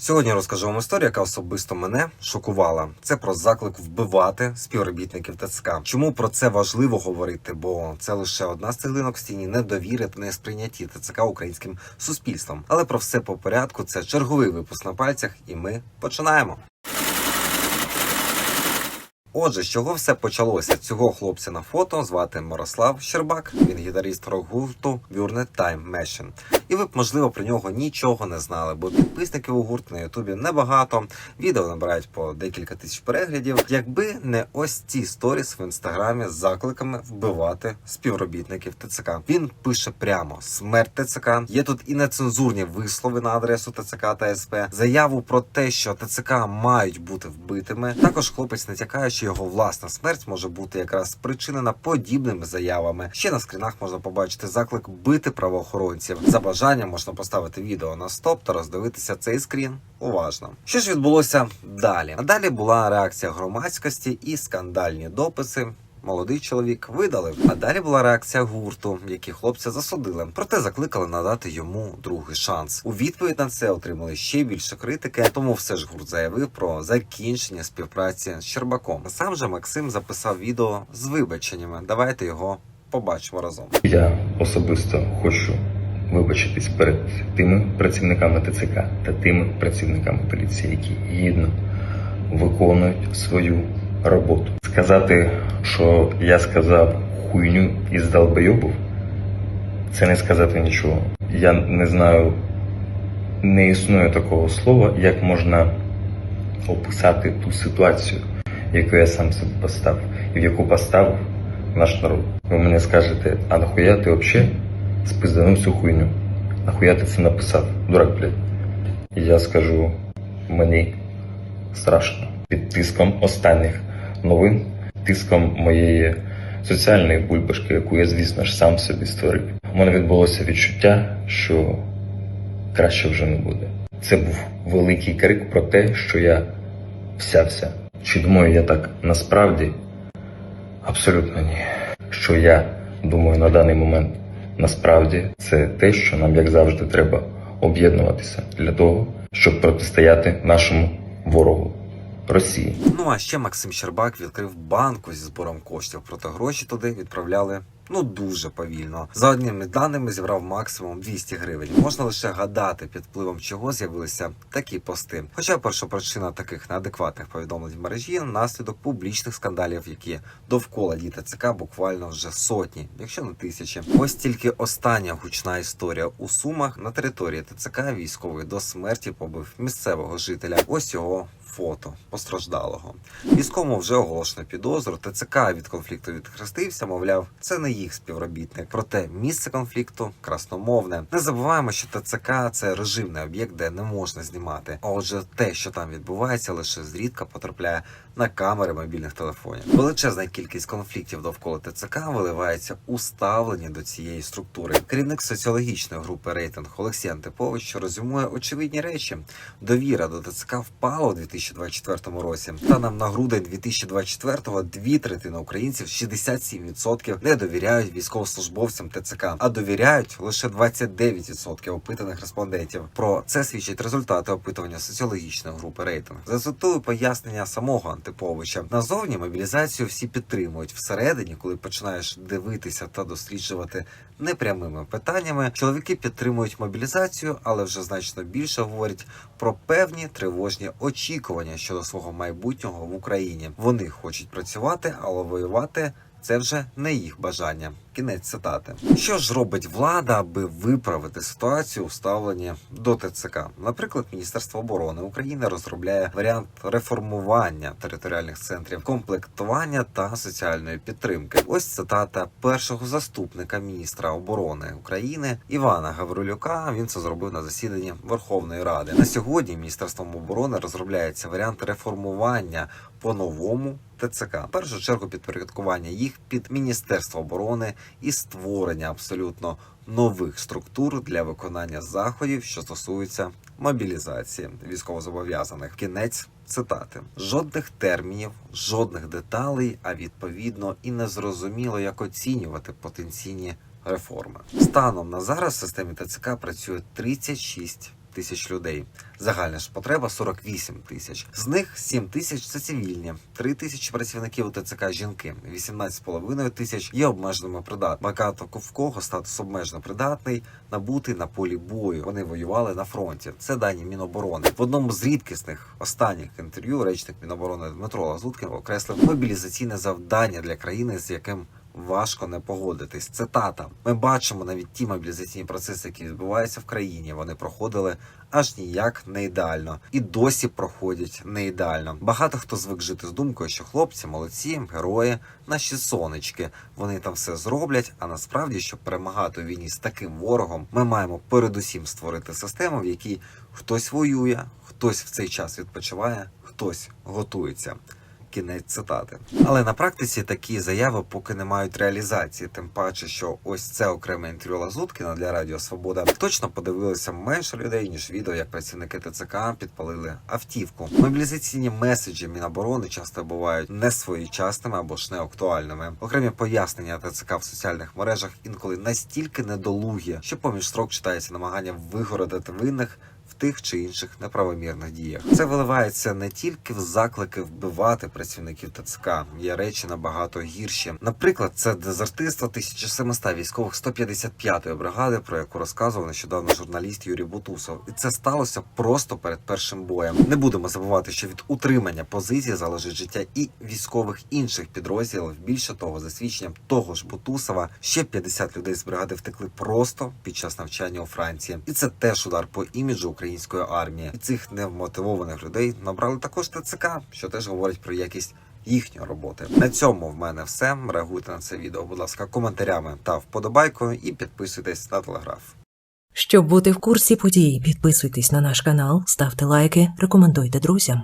Сьогодні розкажу вам історію, яка особисто мене шокувала. Це про заклик вбивати співробітників ТЦК. Чому про це важливо говорити? Бо це лише одна з цеглинок в стіні недовіри та несприйнятті ТЦК українським суспільством. Але про все по порядку. Це черговий випуск на пальцях, і ми починаємо. Отже, з чого все почалося? Цього хлопця на фото звати Мирослав Щербак. Він гітарист рок-гурту Вюрне Time Machine. І ви б, можливо, про нього нічого не знали, бо підписників у гурт на Ютубі небагато. Відео набирають по декілька тисяч переглядів. Якби не ось ці сторіс в інстаграмі з закликами вбивати співробітників ТЦК. Він пише прямо смерть ТЦК. Є тут і нецензурні вислови на адресу ТЦК та СП, заяву про те, що ТЦК мають бути вбитими. Також хлопець натякає, що його власна смерть може бути якраз спричинена подібними заявами. Ще на скрінах можна побачити заклик бити правоохоронців. За бажанням можна поставити відео на стоп та роздивитися цей скрін уважно. Що ж відбулося далі? Далі була реакція громадськості і скандальні дописи. Молодий чоловік видалив. А далі була реакція гурту, які хлопця засудили. Проте закликали надати йому другий шанс. У відповідь на це отримали ще більше критики. Тому все ж гурт заявив про закінчення співпраці з Щербаком. Сам же Максим записав відео з вибаченнями. Давайте його побачимо разом. Я особисто хочу вибачитись перед тими працівниками ТЦК та тими працівниками поліції, які гідно виконують свою роботу. Сказати, що я сказав хуйню із долбойобів, це не сказати нічого. Я не знаю, не існує такого слова, як можна описати ту ситуацію, яку я сам собі поставив, і в яку поставив наш народ. Ви мені скажете, а нахуя ти взагалі спизданув цю хуйню? Нахуя ти це написав? Дурак, блядь. І я скажу, мені страшно. Під тиском останніх новин, тиском моєї соціальної бульбашки, яку я, звісно ж, сам собі створив. У мене відбулося відчуття, що краще вже не буде. Це був великий крик про те, що я всявся. Чи думаю я так насправді? Абсолютно ні. Що я думаю на даний момент насправді це те, що нам, як завжди, треба об'єднуватися для того, щоб протистояти нашому ворогу Росії. Ну а ще Максим Щербак відкрив банку зі збором коштів, проте гроші туди відправляли. Ну дуже повільно. За одними даними зібрав максимум 200 гривень. Можна лише гадати, під впливом чого з'явилися такі пости. Хоча перша причина таких неадекватних повідомлень в мережі наслідок публічних скандалів, які довкола діти ЦК буквально вже сотні, якщо не тисячі. Ось тільки остання гучна історія у Сумах на території ТЦК військовий до смерті побив місцевого жителя. Ось його фото постраждалого. Військовому вже оголошено підозру. ТЦК від конфлікту відхрестився, мовляв, це не їх співробітник. Проте місце конфлікту красномовне. Не забуваємо, що ТЦК це режимний об'єкт, де не можна знімати. А отже, те, що там відбувається, лише зрідка потрапляє на камери мобільних телефонів. Величезна кількість конфліктів довкола ТЦК виливається у ставлення до цієї структури. Керівник соціологічної групи рейтинг Олексій Антипович резюмує очевидні речі. Довіра до ТЦК впала у 2024 році. Станом на грудень 2024-го дві третини українців 67% не довіряють військовослужбовцям ТЦК, а довіряють лише 29% опитаних респондентів. Про це свідчать результати опитування соціологічної групи рейтинг. Зацитую пояснення самого Антиповича. Назовні мобілізацію всі підтримують. Всередині, коли починаєш дивитися та досліджувати непрямими питаннями, чоловіки підтримують мобілізацію, але вже значно більше говорять про певні тривожні очікування щодо свого майбутнього в Україні. Вони хочуть працювати, але воювати. Це вже не їх бажання. Кінець цитати. Що ж робить влада, аби виправити ситуацію у ставленні до ТЦК? Наприклад, Міністерство оборони України розробляє варіант реформування територіальних центрів комплектування та соціальної підтримки. Ось цитата першого заступника міністра оборони України Івана Гаврилюка. Він це зробив на засіданні Верховної Ради. На сьогодні Міністерством оборони розробляється варіант реформування по новому ТЦК. В першу чергу підпорядкування їх під Міністерство оборони і створення абсолютно нових структур для виконання заходів, що стосуються мобілізації військовозобов'язаних. Кінець цитати: жодних термінів, жодних деталей, а відповідно і не зрозуміло, як оцінювати потенційні реформи. Станом на зараз в системі ТЦК працює 36 тисяч людей. Загальна ж потреба 48 тисяч. З них 7 тисяч це цивільні, 3 тисячі працівників у ТЦК жінки, 18,5 тисяч є обмеженими придатними. Багато в кого статус обмежено придатний, набутий на полі бою. Вони воювали на фронті. Це дані Міноборони. В одному з рідкісних останніх інтерв'ю речник Міноборони Дмитро Лазуткін окреслив мобілізаційне завдання для країни, з яким важко не погодитись. Цитата: ми бачимо навіть ті мобілізаційні процеси, які відбуваються в країні. Вони проходили аж ніяк не ідеально і досі проходять не ідеально. Багато хто звик жити з думкою, що хлопці молодці, герої, наші сонечки. Вони там все зроблять. А насправді, щоб перемагати у війні з таким ворогом, ми маємо передусім створити систему, в якій хтось воює, хтось в цей час відпочиває, хтось готується. Кінець цитати. Але на практиці такі заяви поки не мають реалізації, тим паче, що ось це окреме інтерв'ю Лазуткіна для Радіо Свобода точно подивилося менше людей, ніж відео, як працівники ТЦК підпалили автівку. Мобілізаційні меседжі Міноборони часто бувають не своєчасними або ж не актуальними. Окремі пояснення ТЦК в соціальних мережах інколи настільки недолугі, що поміж строк читається намагання вигородити винних тих чи інших неправомірних діях. Це виливається не тільки в заклики вбивати працівників ТЦК, є речі набагато гірші. Наприклад, це дезертирство 1700 військових 155-ї бригади, про яку розказував нещодавно журналіст Юрій Бутусов. І це сталося просто перед першим боєм. Не будемо забувати, що від утримання позиції залежить життя і військових інших підрозділів. Більше того, за свідченням того ж Бутусова, ще 50 людей з бригади втекли просто під час навчання у Франції. І це теж удар по іміджу української армії. І цих невмотивованих людей набрали також ТЦК, що теж говорить про якість їхньої роботи. На цьому в мене все. Реагуйте на це відео, будь ласка, коментарями та вподобайкою, і підписуйтесь на телеграф. Щоб бути в курсі подій, підписуйтесь на наш канал, ставте лайки, рекомендуйте друзям.